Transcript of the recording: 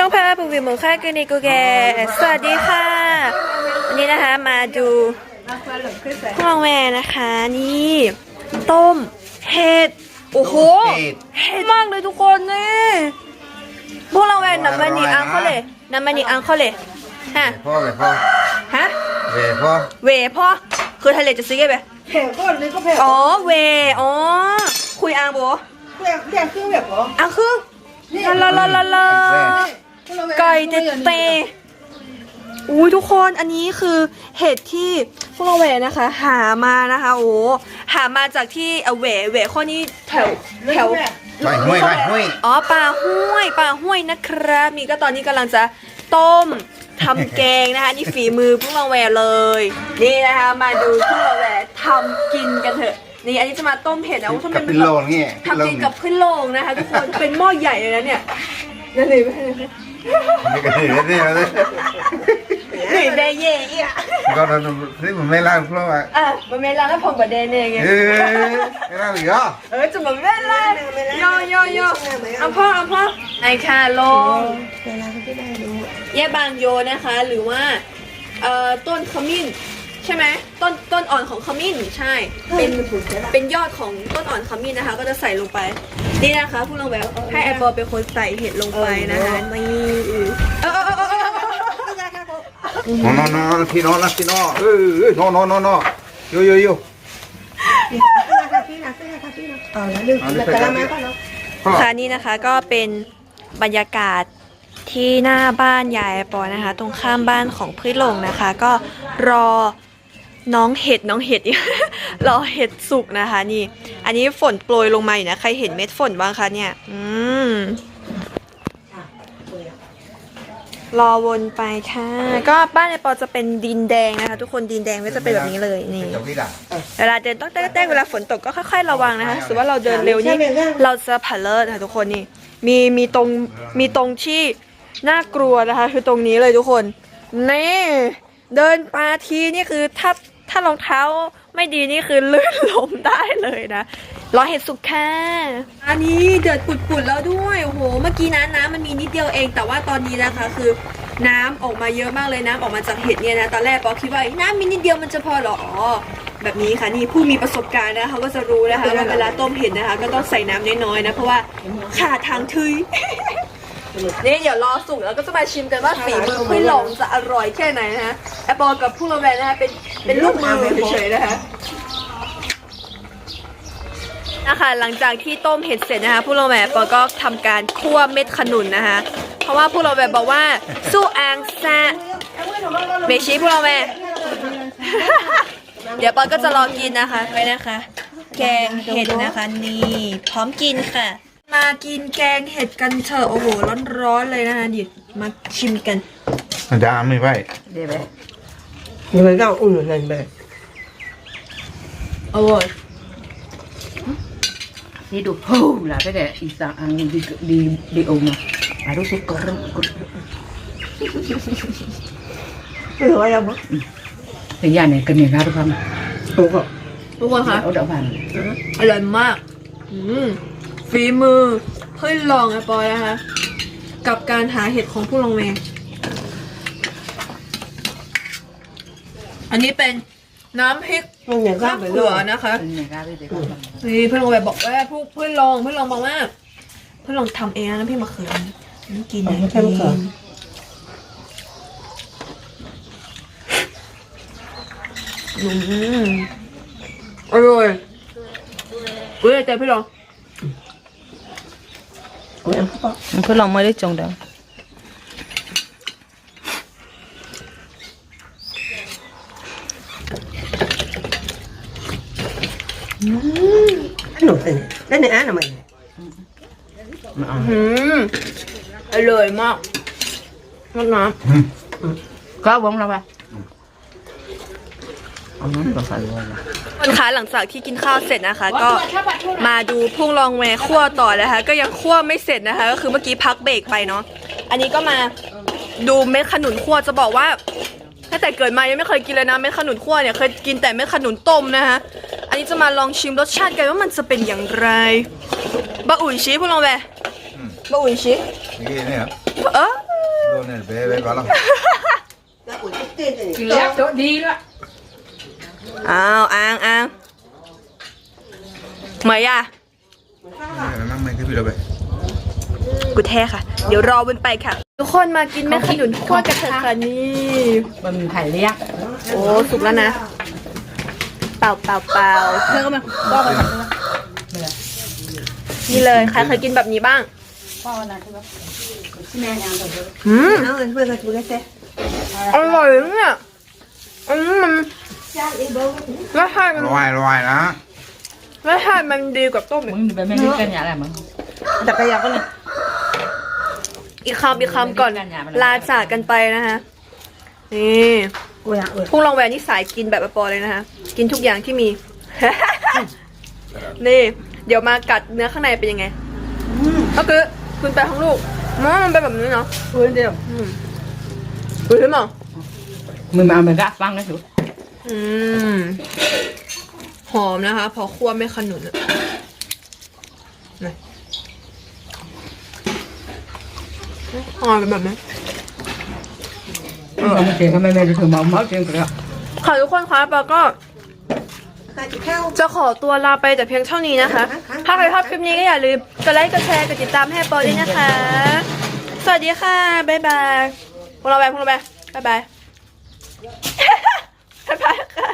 ช่องพาผู้วิวมือค่ากินิกูแกสวัสดีค่ะ วันนี้นะคะมาดูพวงแวนะคะนี่ ต้มเห็ดโอ้โหเห็ดเห็ดมากเลยทุกคนนี่พวกเราแวนน้ำมันนี่อังเขาเลยน้ำมันนี่อังเขาเลยฮะพ่อไปพ่อฮะเวพ่อเวพ่อคือทะเลจะซื้อไงไปแผ่ก้อนเลยก็แผ่อ๋อเวอ๋อคุยอังโบแผ่แผ่ครึ่งแบบเหรออังคือลาลาลาลาลา ไก่เตเตอุ้ยทุกคนอันนี้คือเห็ดที่พวกเราแหวนะคะ หามานะคะโอ้หามาจากที่เอาแหวแหวข้อนี้แถวแถวไปห้วยไปห้วยอ๋อป่าห้วยป่าห้วยนะครับนี่ก็ตอนนี้กำลังจะต้มทำแกงนะคะนี่ฝีมือพวกเราแหวเลย นี่นะคะ มาดูพวกเราแหวทำกินกันเถอะนี่อันนี้จะมาต้มเห็ดนะว่าทำไมกับมัเป็นนโลงนี่ทำกินกับขึ้นโลงนะคะทุกคนเป็นหม้อใหญ่เลยนะเนี่ยนั่นเลย ไม่ก็ถือนี่เลยหรือได้เย่อีอะก็ทำนี่มันไม่ล่างเพราะว่าอะมันไม่ล้างแล้วผมกับเดนเองไงเออไม่ล่างอีกเหรอเออจะมันไม่ล้างโยโยโยเอาพ่อเอาพ่อไอค่ะลงเวลาเขาไม่ได้รู้เย่บางโยนะคะ หรือว่าเอ่อต้นขมิ้น ใช่ไหมต้นต้นอ่อนของขมิ้นใช่ เป็เป็นนถูกใช่ปะเป็นยอดของต้นอ่อนขมิ้นนะคะ ก็จะใส่ลงไป นี่นะคะพวกเราแบบให้ไอปอเป็นคนใส่เห็ดลงไปนะคะนี่เออเออเออเออเออนอนนอนพี่น้องนะพี่น้องเออนอนนอนนอนนอนโยโยโยเอาแล้วลืมแล้วแต่ละมาก็เนาะพ่อค่ะนี่นะคะก็เป็นบรรยากาศที่หน้าบ้านยายปอนะคะ ตรงข้ามบ้านของพี่หลงนะคะ ก็รอ น้องเห็ดน้องเห็ดรอเห็ดสุกนะคะ นี่ อันนี้ฝนโปรยลงมาอยู่นะ ใครเห็นเม็ดฝนบ้างคะเนี่ย อืมรอวนไปค่ะ ก็บ้านยายปอจะเป็นดินแดงนะคะ ทุกคนดินแดงก็จะเป็นแบบนี้เลยนี่เวลาเดินต้องแต้ๆเวลาฝนตกก็ค่อยๆระวังนะคะสมมติว่าเราเดินเร็วนี่เราจะผ่าเลิศค่ะทุกคนนี่มีมีตรงมีตรงที่น่ากลัวนะคะ คือตรงนี้เลยทุกคนนี่เดินปาทีนี่คือถ้า ถ้ารองเท้าไม่ดีนี่คือลื่นล้มได้เลยนะรอเห็ดสุกค่ะ อันนี้เดือดปุดๆแล้วด้วย โอ้โห เมื่อกี้นะน้ำมันมีนิดเดียวเอง แต่ว่าตอนนี้นะคะคือน้ำออกมาเยอะมากเลยน้ำออกมาจากเห็ดเนี่ยนะตอนแรกปอคิดว่าเอ้ยน้ำมีนิดเดียวมันจะพอเหรออ๋อแบบนี้ค่ะนี่ผู้มีประสบการณ์นะคะเขาก็จะรู้นะคะว่าเวลาต้มเห็ดนะคะ ก็ต้องใส่น้ำน้อยๆนะเพราะว่าขาดทางทุยนี่เดี๋ยวรอสุกแล้วก็จะมาชิมกันว่าฝีมือพี่หลงจะอร่อยแค่ไหนนะฮะแอปเปิลกับผู้ระแวงนะคะเป็น เป็นลูกมือเฉยๆนะคะนะคะหลังจากที่ต้มเห็ดเสร็จนะคะผู้ระแวงปอก็ทำการคั่วเม็ดขนุนนะคะ เพราะว่าผู้ระแวงบอกว่าสู้อางแซะเมชิผู้ระแวงเดี๋ยวปอก็จะรอกินนะคะไปนะคะ แกงเห็ดนะคะนี่ พร้อมกินค่ะ มากินแกงเห็ดกันเถอะโอ้โหร้อนๆเลยนะคะเดี๋ยวมาชิมกันดาไม่ไหวเดี๋ยวไป ยังไงก็อุ่นนั่นไปอร่อย Ni du ho lah ke dek isang angin di di di rumah. Baru suka rem. ไม่รู้อะไรบ้าง Ya ni kena garu pam. ถูกอะทุกคนคะ Udah pam. อร่อยมากอืมฝีมือเพื่อลองไอ้ปอยนะคะกับการหาเห็ดของผู้ลงเมง อันนี้เป็นน้ำพริกมันอย่างก็ข้าวไปเผืเรื่ออยนะคะ Kena garu dek. นี่เพื่อนลงไปบอกว่าผู้เพื่อนลองเพื่อนลองบอกว่า เพื่อนลองทำเองนะพี่มะเขือนี่กินนะกินอืมอร่อยเว้ยแต่พี่ลอง Kau lama dia cong dah. ขนมเส้นแล้วในอ่านทำไมอืมอร่อยมากน้ำน้ Kau bong lah ba. Aman kau salah. ำคนคะหลังจากที่กินข้าวเสร็จนะคะ ก็มาดูพุ่งลองแวร์คั่วต่อนะคะ ก็ยังคั่วไม่เสร็จนะคะ ก็คือเมื่อกี้พักเบรกไปเนาะอันนี้ก็มาดูเม็ดขนุนคั่วจะบอกว่าตั้งแต่เกิดมายังไม่เคยกินเลยนะเม็ดขนุนคั่วเนี่ยเคยกินแต่เม็ดขนุนต้มนะคะอั นนี้จะมาลองชิมรสชาติกันว่ามันจะเป็นอย่างไรบะอุ่นชีพุ่งลองแวร์บะอุ่นชีนี่เนี่ยเออ Don el bebé, bala. กินแล้วโต๊ะดีด้วยอ้าวอ้างอ้างเหมยอะ Nang main ke bila be. กูแท้ค่ะ เดี๋ยวรอมันไปค่ะ ทุกคนมากินแม่ขนุนคั่วกันเถอะค่ะนี่มันไผ่เลี้ยงโอ้ สุกแล้วนะ เปล่าเปล่าเปล่าเธอก็มาก็มานี่เลยใครเคยกินแบบนี้บ้างอืมเอาเพื่อนกันดูได้เซ่อร่อยนะเนี่ยอันนี้มันรสชาติมัน Loai loai na. รสชาติมันดีกว่าต้มอีกมึงไปไม่รู้กันอย่างไรมั้งจักรยานก็เลยอีกคำอีกคำก่อนลาจากกันไปนะคะนี่ กูอยากเออพุ่งลองแวนนี่สายกินแบบปอเลยนะคะกินทุกอย่างที่มี นี่ เดี๋ยวมากัดเนื้อข้างในเป็นยังไงก็คือคุณไปทั้งลูกมันมันเป็นแบบนี้เนาะพื้นเดียวอืมดูใช่ไหมมึงมาเอาไปกะฟังนะสุอืม หอมนะคะ พอคั่วไม่ขนุนอะนี่หอมเป็นแบบนี้ เออเสียงก็ไม่ไม่รู้ถึงเมาเมาเสียงก็ค่ะทุกคนคะปาก็ข้าจะเข้าจะขอตัวลาไปแต่เพียงเท่านี้นะคะ ถ้าใครชอบคลิปนี้ก็อย่าลืมกดไลค์กดแชร์กดติดตามให้ปอด้วยนะคะ สวัสดีค่ะ บ๊ายบายพวกเราไปพวกเราไปบ๊ายบายบ๊ายบายค่ะ